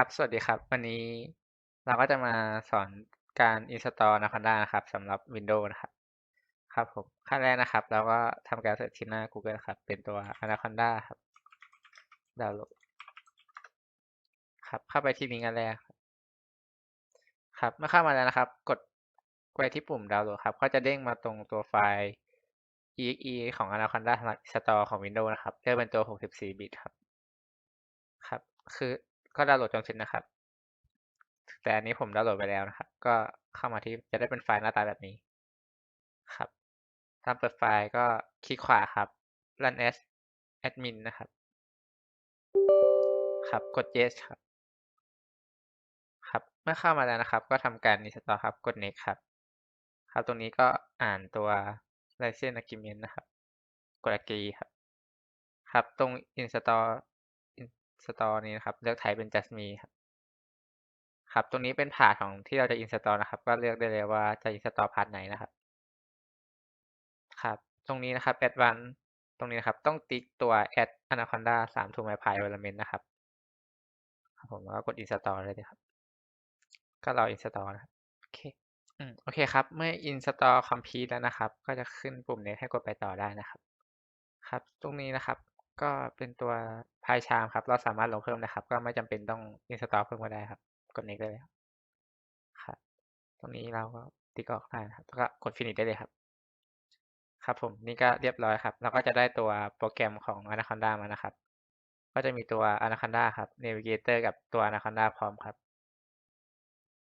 ครับ สวัสดีครับ วันนี้เราก็จะมาสอนการ install Anaconda นะครับสำหรับ Windows นะครับ ครับผม ขั้นแรกนะครับ เราก็ทำการเสิร์ชที่หน้า Google ครับ เป็นตัว Anaconda ครับดาวน์โหลดครับ เข้าไปที่ลิงก์อันแรกครับ เมื่อเข้ามาแล้วนะครับ กดไปที่ปุ่มดาวน์โหลดครับ ก็จะเด้งมาตรงตัวไฟล์ exe ของ Anaconda สำหรับ install ของ Windows นะครับเลือกเป็นตัว 64 บิตครับ ครับ คือ ก็ดาวน์โหลดจนเสร็จนะครับ แต่อันนี้ผมดาวน์โหลดไปแล้วนะครับ ก็เข้ามาที่จะได้เป็นไฟล์หน้าตาแบบนี้ครับตามเปิดไฟล์ก็คลิกขวาครับ run as admin นะครับ ครับกด yes ครับ ครับ เมื่อเข้ามาแล้วนะครับ ก็ทำการ install ครับ กด next ครับ ครับ ตรงนี้ก็อ่านตัว license agreement นะครับ กด agree ครับ ครับ ตรง install install นี้นะครับ เลือก type เป็น just me ครับครับ ตรงนี้เป็นพาธของที่เราจะ install นะครับ ก็เลือกได้เลยว่าจะ install พาธไหนนะครับ ครับ ตรงนี้นะครับ advance ตรงนี้นะครับ ต้องติ๊กตัว add anaconda 3 to my pi environment นะครับครับผมแล้วก็กด install เลยเลยครับ ก็รอ install นะครับ โอเค อืม โอเคครับ เมื่อ install complete แล้วนะครับ ก็จะขึ้นปุ่มนี้ให้กดไปต่อได้นะครับ ครับ ตรงนี้นะครับ ก็เป็นตัวพายชามครับ เราสามารถลงเพิ่มนะครับ ก็ไม่จำเป็นต้องอินสตอลเพิ่มก็ได้ครับ กด next ได้เลยครับ ตรงนี้เราก็ติ๊กออกได้นะครับแล้วก็กด finish ได้เลยครับ ครับผมนี่ก็เรียบร้อยครับ เราก็จะได้ตัวโปรแกรมของ Anaconda มานะครับ ก็จะมีตัว Anaconda ครับ Navigator กับตัว Anaconda พร้อมครับ